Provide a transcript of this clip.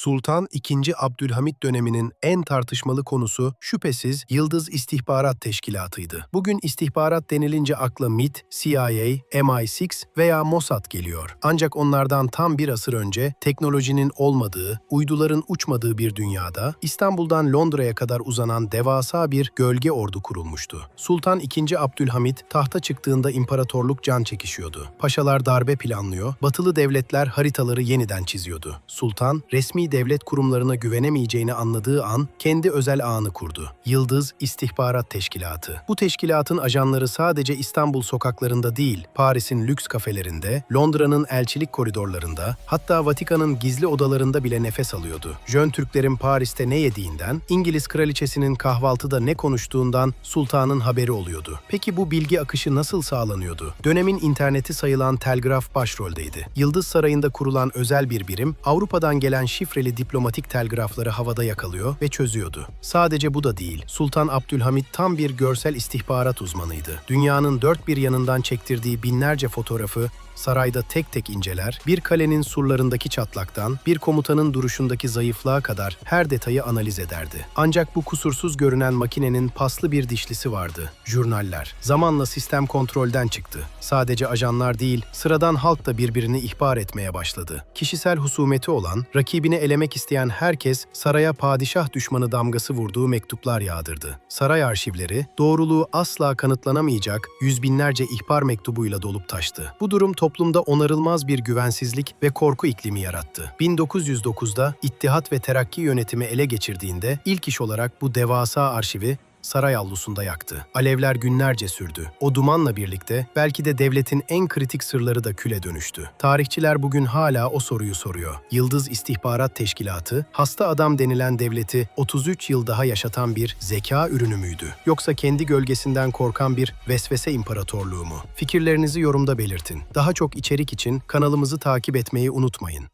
Sultan II. Abdülhamit döneminin en tartışmalı konusu şüphesiz Yıldız İstihbarat Teşkilatı'ydı. Bugün istihbarat denilince akla MIT, CIA, MI6 veya Mossad geliyor. Ancak onlardan tam bir asır önce teknolojinin olmadığı, uyduların uçmadığı bir dünyada İstanbul'dan Londra'ya kadar uzanan devasa bir gölge ordu kurulmuştu. Sultan II. Abdülhamit tahta çıktığında imparatorluk can çekişiyordu. Paşalar darbe planlıyor, batılı devletler haritaları yeniden çiziyordu. Sultan, resmi devlet kurumlarına güvenemeyeceğini anladığı an kendi özel ağını kurdu. Yıldız İstihbarat Teşkilatı. Bu teşkilatın ajanları sadece İstanbul sokaklarında değil, Paris'in lüks kafelerinde, Londra'nın elçilik koridorlarında, hatta Vatikan'ın gizli odalarında bile nefes alıyordu. Jön Türklerin Paris'te ne yediğinden, İngiliz kraliçesinin kahvaltıda ne konuştuğundan sultanın haberi oluyordu. Peki bu bilgi akışı nasıl sağlanıyordu? Dönemin interneti sayılan telgraf başroldeydi. Yıldız Sarayı'nda kurulan özel bir birim, Avrupa'dan gelen şifreli diplomatik telgrafları havada yakalıyor ve çözüyordu. Sadece bu da değil, Sultan Abdülhamit tam bir görsel istihbarat uzmanıydı. Dünyanın dört bir yanından çektirdiği binlerce fotoğrafı sarayda tek tek inceler, bir kalenin surlarındaki çatlaktan, bir komutanın duruşundaki zayıflığa kadar her detayı analiz ederdi. Ancak bu kusursuz görünen makinenin paslı bir dişlisi vardı. Jurnaller. Zamanla sistem kontrolden çıktı. Sadece ajanlar değil, sıradan halk da birbirini ihbar etmeye başladı. Kişisel husumeti olan, rakibini elemek isteyen herkes saraya padişah düşmanı damgası vurduğu mektuplar yağdırdı. Saray arşivleri, doğruluğu asla kanıtlanamayacak yüz binlerce ihbar mektubuyla dolup taştı. Bu durum toplumda onarılmaz bir güvensizlik ve korku iklimi yarattı. 1909'da İttihat ve Terakki yönetimi ele geçirdiğinde ilk iş olarak bu devasa arşivi saray avlusunda yaktı. Alevler günlerce sürdü. O dumanla birlikte belki de devletin en kritik sırları da küle dönüştü. Tarihçiler bugün hala o soruyu soruyor. Yıldız İstihbarat Teşkilatı, hasta adam denilen devleti 33 yıl daha yaşatan bir zeka ürünü müydü? Yoksa kendi gölgesinden korkan bir vesvese imparatorluğu mu? Fikirlerinizi yorumda belirtin. Daha çok içerik için kanalımızı takip etmeyi unutmayın.